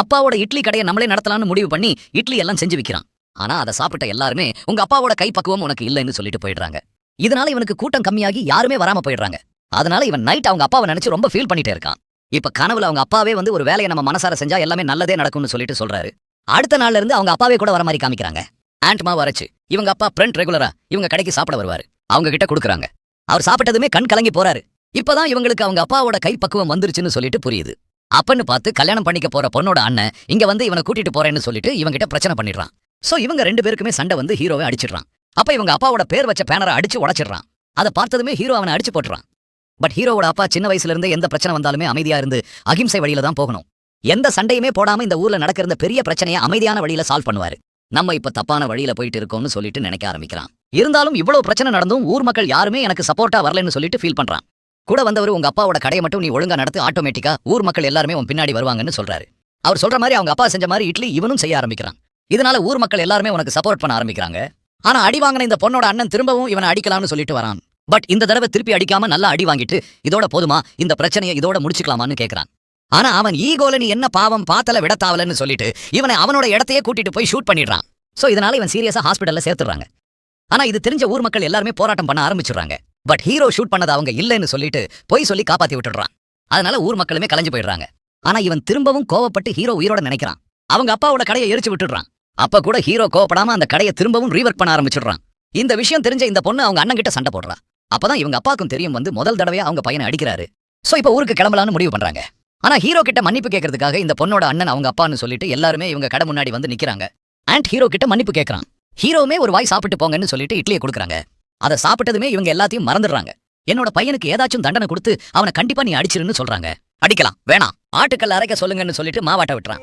அப்பாவோட இட்லி கடையை நம்மளே நடத்தலாம்னு முடிவு பண்ணி இட்லி எல்லாம் செஞ்சு விக்கிறான். ஆனா அதை சாப்பிட்ட எல்லாருமே உங்க அப்பாவோட கை பக்குவம் உனக்கு இல்லைன்னு சொல்லிட்டு போயிடுறாங்க. இதனால இவனுக்கு கூட்டம் கம்மியாகி யாருமே வராம போயிடுறாங்க. அதனால இவன் நைட் அவங்க அப்பாவை நினைச்சு ரொம்ப ஃபீல் பண்ணிட்டே இருக்கான். இப்ப கனவுல அவங்க அப்பாவே வந்து ஒரு வேலையை நம்ம மனசார செஞ்சா எல்லாமே நல்லதே நடக்கும்னு சொல்லிட்டு சொல்றாரு. அடுத்த நாள்ல இருந்து அவங்க அப்பாவே கூட வர மாதிரி காமிக்கிறாங்க. ஆண்ட்மா வரச்சு இவங்க அப்பா ஃப்ரெண்ட் ரெகுலரா இவங்க கடைக்கு சாப்பிட வருவாரு. அவங்க கிட்ட கொடுக்குறாங்க. அவர் சாப்பிட்டதுமே கண் கலங்கி போறாரு. இப்பதான் இவங்களுக்கு அவங்க அப்பாவோட கை பக்குவம் வந்துருச்சுன்னு சொல்லிட்டு புரியுது. அப்பன்னு பார்த்து கல்யாணம் பண்ணிக்க போற பொண்ணோட அண்ணன் இங்க வந்து இவனை கூட்டிட்டு போறேன்னு சொல்லிட்டு இவங்கிட்ட பிரச்சனை பண்ணிடுறான். சோ இவங்க ரெண்டு பேருக்குமே சண்டை வந்து ஹீரோவை அடிச்சிடுறான். அப்ப இவங்க அப்பாவோட பேர் வச்ச பேனரை அடிச்சு உடச்சிடுறான். அதை பார்த்ததுமே ஹீரோ அவனை அடிச்சு போட்டுறான். பட் ஹீரோவோட அப்பா சின்ன வயசுல இருந்தே எந்த பிரச்சனை வந்தாலுமே அமைதியா இருந்து அகிம்சை வழியில தான் போகணும். எந்த சண்டையுமே போடாம இந்த ஊர்ல நடக்கிற பெரிய பிரச்சனையை அமைதியான வழியில சால்வ் பண்ணுவாரு. நம்ம இப்ப தப்பான வழியில போயிட்டு இருக்கோம்னு சொல்லிட்டு நினைக்க ஆரம்பிக்கிறான். இருந்தாலும் இவ்வளவு பிரச்சனை நடந்தும் ஊர் மக்கள் யாருமே எனக்கு சப்போர்ட்டா வரலன்னு சொல்லிட்டு ஃபீல் பண்றான். கூட வந்தவர் உங்க அப்பாவோட கடையை மட்டும் நீ ஒழுங்கா நடத்து ஆட்டோமேட்டிக்கா ஊர் மக்கள் எல்லாருமே உன் பின்னாடி வருவாங்கன்னு சொல்றாரு. அவர் சொல்ற மாதிரி அவங்க அப்பா செஞ்ச மாதிரி இட்லி இவனும் செய்ய ஆரம்பிக்கிறான். இதனால ஊர் மக்கள் எல்லாருமே உனக்கு சப்போர்ட் பண்ண ஆரம்பிக்கிறாங்க. ஆனா அடி வாங்கின இந்த பொண்ணோட அண்ணன் திரும்பவும் இவனை அடிக்கலாம்னு சொல்லிட்டு வரான். பட் இந்த தடவை திருப்பி அடிக்காம நல்லா அடி வாங்கிட்டு இதோட போதுமா இந்த பிரச்சனையை இதோட முடிச்சுக்கலாமான்னு கேட்கறான் ஆனா அவன் ஈகோல நீ என்ன பாவம் பாத்தல விடத்தாவலன்னு சொல்லிட்டு இவனை அவனோட இடத்தையே கூட்டிட்டு போய் ஷூட் பண்ணிடுறான். சோ இதனால இவன் சீரியஸா ஹாஸ்பிடல்ல சேர்த்துறாங்க ஆனா இது தெரிஞ்ச ஊர் மக்கள் எல்லாருமே போராட்டம் பண்ண ஆரம்பிச்சிடுறாங்க. பட் ஹீரோ ஷூட் பண்ணது அவங்க இல்லைன்னு சொல்லிட்டு போய் சொல்லி காப்பாத்தி விட்டுடுறான். அதனால ஊர் மக்களுமே கலைஞ்சு போயிடுறாங்க. ஆனா இவன் திரும்பவும் கோவப்பட்டு ஹீரோ உயிரோட நினைக்கிறான். அவங்க அப்பாவோட கடையை எரிச்சு விட்டுடுறான். அப்ப கூட ஹீரோ கோவப்படாம அந்த கடையை திரும்பவும் ரீவர்க் பண்ண ஆரம்பிச்சிடுறான். இந்த விஷயம் தெரிஞ்ச இந்த பொண்ணு அவங்க அண்ணன் கிட்ட சண்டை போடுறா. அப்பதான் இவங்க அப்பாக்கும் தெரியும் வந்து முதல் தடவையா அவங்க பையனை அடிக்கிறாரு. சோ இப்ப ஊருக்கு கிளம்பலான்னு முடிவு பண்றாங்க. ஆனா ஹீரோ கிட்ட மன்னிப்பு கேட்கறதுக்காக இந்த பொண்ணோட அண்ணன் அவங்க அப்பான்னு சொல்லிட்டு எல்லாருமே இவங்க கடை முன்னாடி வந்து நிக்கிறாங்க. அண்ட் ஹீரோ கிட்ட மன்னிப்பு கேட்கறான் ஹீரோவுமே ஒரு வாய் சாப்பிட்டு போங்கன்னு சொல்லிட்டு இட்லியை கொடுக்குறாங்க. அதை சாப்பிட்டதுமே இவங்க எல்லாத்தையும் மறந்துடுறாங்க. என்னோட பையனுக்கு ஏதாச்சும் தண்டனை கொடுத்து அவனை கண்டிப்பா நீ அடிச்சிருன்னு சொல்றாங்க. அடிக்கலாம். வேணாம். ஆட்டுக்கல் அரைக்க சொல்லுங்கன்னு சொல்லிட்டு மாவாட்ட விட்டுறான்.